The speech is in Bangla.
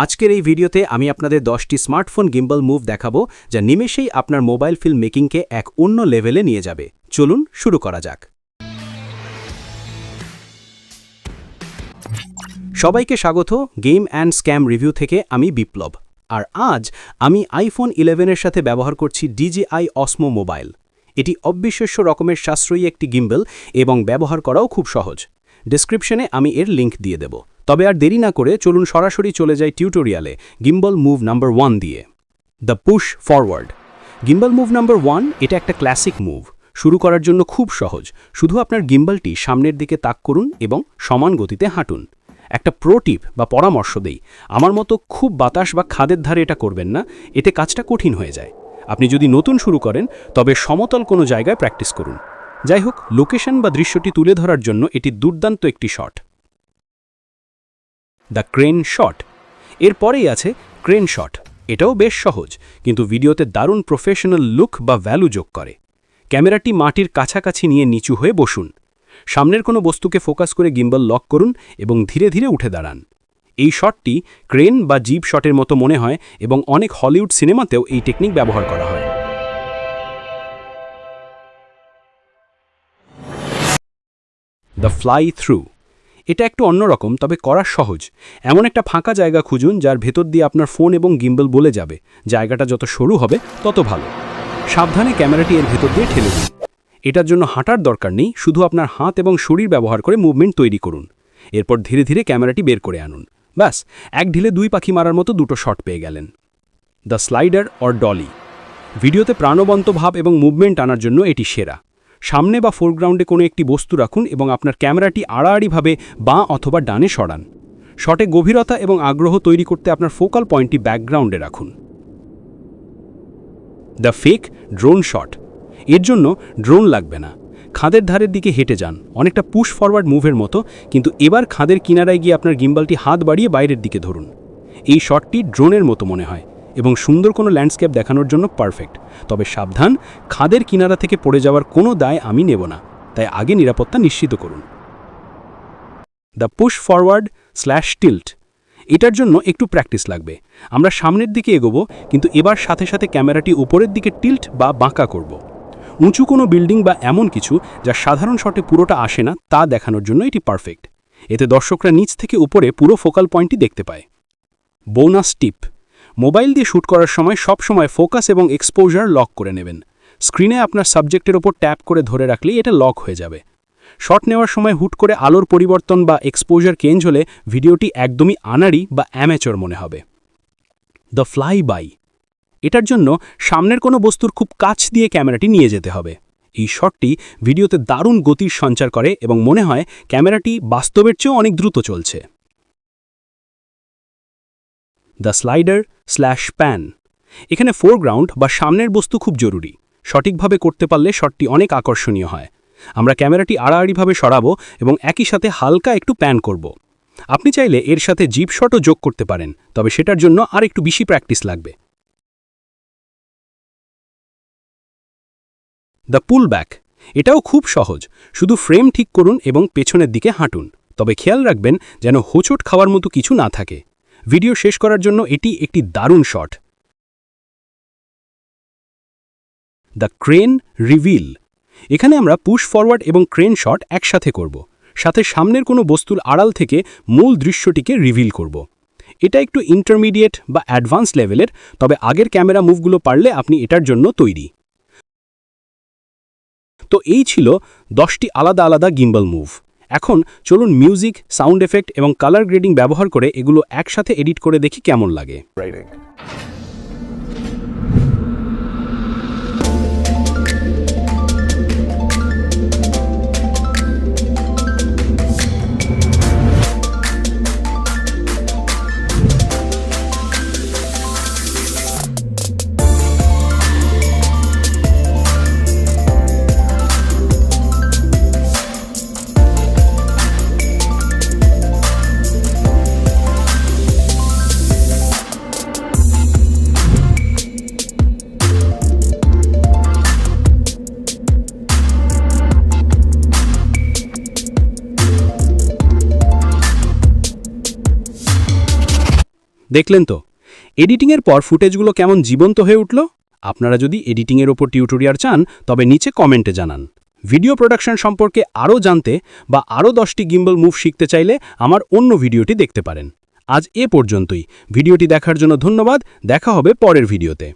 আজকের এই ভিডিওতে আমি আপনাদের দশটি স্মার্টফোন গিম্বল মুভ দেখাবো, যা নিমেষেই আপনার মোবাইল ফিল্ম মেকিংকে এক অন্য লেভেলে নিয়ে যাবে। চলুন শুরু করা যাক। সবাইকে স্বাগত, গেম অ্যান্ড স্ক্যাম রিভিউ থেকে আমি বিপ্লব। আর আজ আমি আইফোন ইলেভেনের সাথে ব্যবহার করছি ডিজিআই অসমো মোবাইল। এটি অবিশ্বাস্য রকমের সাশ্রয়ী একটি গিম্বল এবং ব্যবহার করাও খুব সহজ। ডেসক্রিপশনে আমি এর লিংক দিয়ে দেব। তবে আর দেরি না করে চলুন সরাসরি চলে যাই টিউটোরিয়ালে গিম্বল মুভ নাম্বার ওয়ান দিয়ে। The push forward gimbal move number one এটা একটা ক্লাসিক মুভ শুরু করার জন্য খুব সহজ। শুধু আপনার গিম্বলটি সামনের দিকে তাক করুন এবং সমান গতিতে হাঁটুন। একটা প্রো টিপ বা পরামর্শ দেই। আমার মতো খুব বাতাস বা খাদের ধারে এটা করবেন না, এতে কাজটা কঠিন হয়ে যায়। আপনি যদি নতুন শুরু করেন, তবে সমতল কোনো জায়গায় প্র্যাকটিস করুন। যাই হোক লোকেশন বা দৃশ্যটি তুলে ধরার জন্য এটি দুর্দান্ত একটি শট দ্য ক্রেন শট। এরপরেই আছে ক্রেন শট। এটাও বেশ সহজ, কিন্তু ভিডিওতে দারুণ প্রফেশনাল লুক বা ভ্যালু যোগ করে। ক্যামেরাটি মাটির কাছাকাছি নিয়ে নিচু হয়ে বসুন। সামনের কোনো বস্তুকে ফোকাস করে গিম্বল লক করুন এবং ধীরে ধীরে উঠে দাঁড়ান। এই শটটি ক্রেন বা জিপ শটের মতো মনে হয় এবং অনেক হলিউড সিনেমাতেও এই টেকনিক ব্যবহার করা হয়। The fly through. এটা একটু অন্যরকম তবে করা সহজ। এমন একটা ফাঁকা জায়গা খুঁজুন যার ভেতর দিয়ে আপনার ফোন এবং গিম্বল বলে যাবে। জায়গাটা যত সরু হবে, তত ভালো। সাবধানে ক্যামেরাটি এর ভেতর দিয়ে ঠেলে দিন। এটার জন্য হাঁটার দরকার নেই, শুধু আপনার হাত এবং শরীর ব্যবহার করে মুভমেন্ট তৈরি করুন। এরপর ধীরে ধীরে ক্যামেরাটি বের করে আনুন। ব্যাস, এক ঢিলে দুই পাখি মারার মতো দুটো শট পেয়ে গেলেন। The slider or dolly. ভিডিওতে প্রাণবন্ত ভাব এবং মুভমেন্ট আনার জন্য এটি সেরা। সামনে বা ফোরগ্রাউন্ডে কোনো একটি বস্তু রাখুন এবং আপনার ক্যামেরাটি আড়াআড়িভাবে বাঁ অথবা ডানে সরান। শটে গভীরতা এবং আগ্রহ তৈরি করতে আপনার ফোকাল পয়েন্টটি ব্যাকগ্রাউন্ডে রাখুন। দ্য ফেক ড্রোন শট এর জন্য ড্রোন লাগবে না। খাদের ধারের দিকে হেঁটে যান। অনেকটা পুশ ফরওয়ার্ড মুভের মতো, কিন্তু এবার খাদের কিনারায় গিয়ে আপনার গিম্বালটি হাত বাড়িয়ে বাইরের দিকে ধরুন। এই শটটি ড্রোনের মতো মনে হয়। এবং সুন্দর কোনো ল্যান্ডস্কেপ দেখানোর জন্য পারফেক্ট। তবে সাবধান, খাদের কিনারা থেকে পড়ে যাওয়ার কোনো দায় আমি নেব না। তাই আগে নিরাপত্তা নিশ্চিত করুন। The push forward slash tilt. এটার জন্য একটু প্র্যাকটিস লাগবে। আমরা সামনের দিকে এগোবো, কিন্তু এবার সাথে সাথে ক্যামেরাটি উপরের দিকে টিল্ট বা বাঁকা করব। উঁচু কোনো বিল্ডিং বা এমন কিছু যা সাধারণ শটে পুরোটা আসে না, তা দেখানোর জন্য এটি পারফেক্ট। এতে দর্শকরা নিচ থেকে উপরে পুরো ফোকাল পয়েন্টটি দেখতে পায়। Bonus tip. মোবাইল দিয়ে শ্যুট করার সময় সব সময় ফোকাস এবং এক্সপোজার লক করে নেবেন। স্ক্রিনে আপনার সাবজেক্টের ওপর ট্যাপ করে ধরে রাখলেই এটা লক হয়ে যাবে। শট নেওয়ার সময় হুট করে আলোর পরিবর্তন বা এক্সপোজার চেঞ্জ হলে ভিডিওটি একদমই আনাড়ি বা অ্যামেচর মনে হবে। The fly by. এটার জন্য সামনের কোনো বস্তুর খুব কাছ দিয়ে ক্যামেরাটি নিয়ে যেতে হবে। এই শটটি ভিডিওতে দারুণ গতির সঞ্চার করে এবং মনে হয় ক্যামেরাটি বাস্তবের চেয়েও অনেক দ্রুত চলছে। দ্য স্লাইডার স্ল্যাশ প্যান এখানে ফোরগ্রাউন্ড বা সামনের বস্তু খুব জরুরি। সঠিকভাবে করতে পারলে শটটি অনেক আকর্ষণীয় হয়। আমরা ক্যামেরাটি আড়াআড়িভাবে সরাবো এবং একই সাথে হালকা একটু প্যান করব। আপনি চাইলে এর সাথে জিপ শটও যোগ করতে পারেন, তবে সেটার জন্য আর একটু বেশি প্র্যাকটিস লাগবে। দ্য পুল ব্যাক এটাও খুব সহজ। শুধু ফ্রেম ঠিক করুন এবং পেছনের দিকে হাঁটুন। তবে খেয়াল রাখবেন যেন হোঁচট খাওয়ার মতো কিছু না থাকে। ভিডিও শেষ করার জন্য এটি একটি দারুণ শট। The crane reveal. এখানে আমরা পুশ ফরওয়ার্ড এবং ক্রেন শট একসাথে করব। সাথে সামনের কোনো বস্তুর আড়াল থেকে মূল দৃশ্যটিকে রিভিল করব। এটা একটু ইন্টারমিডিয়েট বা অ্যাডভান্স লেভেলের, তবে আগের ক্যামেরা মুভগুলো পারলে আপনি এটার জন্য তৈরি। তো এই ছিল দশটি আলাদা আলাদা গিম্বল মুভ। এখন চলুন মিউজিক সাউন্ড এফেক্ট এবং কালার গ্রেডিং ব্যবহার করে এগুলো একসাথে এডিট করে দেখি কেমন লাগে। দেখলেন তো? এডিটিংয়ের পর ফুটেজগুলো কেমন জীবন্ত হয়ে উঠল? আপনারা যদি এডিটিংয়ের ওপর টিউটোরিয়াল চান, তবে নিচে কমেন্টে জানান। ভিডিও প্রোডাকশন সম্পর্কে আরও জানতে বা আরও দশটি গিম্বল মুভ শিখতে চাইলে আমার অন্য ভিডিওটি দেখতে পারেন। আজ এ পর্যন্তই। ভিডিওটি দেখার জন্য ধন্যবাদ। দেখা হবে পরের ভিডিওতে।